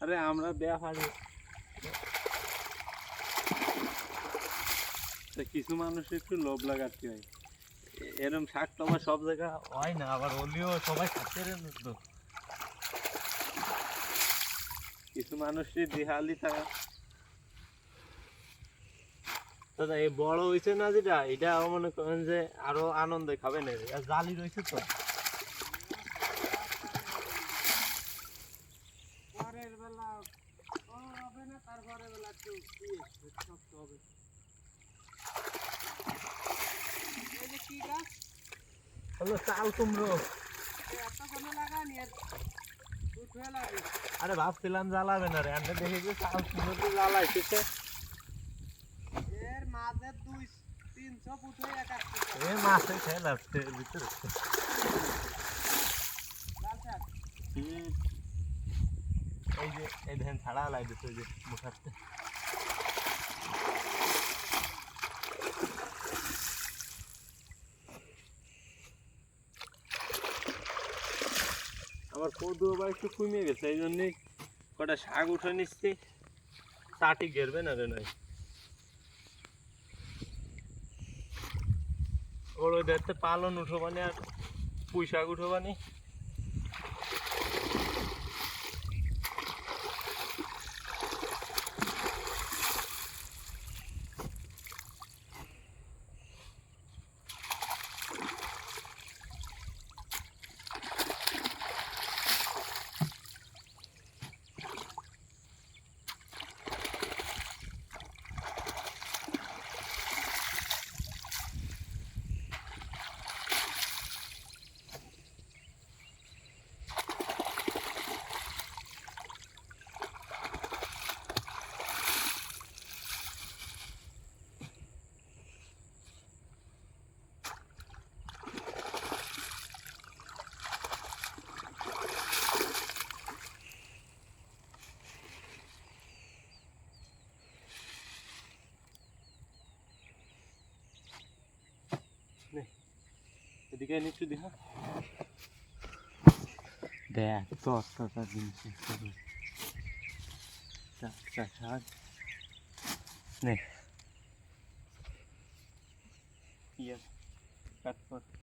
আরে আমরা ব্যাপারে কিছু মানুষ একটু লোভ হয় এ- এরম শাক তো আবার সব জায়গা হয় না, আবার হলেও সবাই খাচ্ছে তো। কিছু মানুষের দেহালি থাকা দাদা, এই বড় হয়েছে না যেটা? এটা মনে করেন যে আরও আনন্দে খাবেন আর জালি রয়েছে তো। হলো চাল কুমড়ো। আরে ভাবছিলাম জ্বালাবে না রে আমরা দেখি যে চাল কুমড়ো এক এক এ মাছে খেয়ে লাগছে ভিতরে। এই যে, এই ধান ছাড়া লাগছে যে মুখাতে আমার কদু আবার একটু কমে গেছে, এই জন্যে কটা শাক উঠে নিচ্ছি। তাটি গেরবে না রে নয় ওর ওই দেখতে পালন উঠো মানে আর পুঁই শাক উঠোবানি। এদিকে নিচু দেখা দেখ দশটা জিনিস চারটা শাক নে ইয়ে কাট কর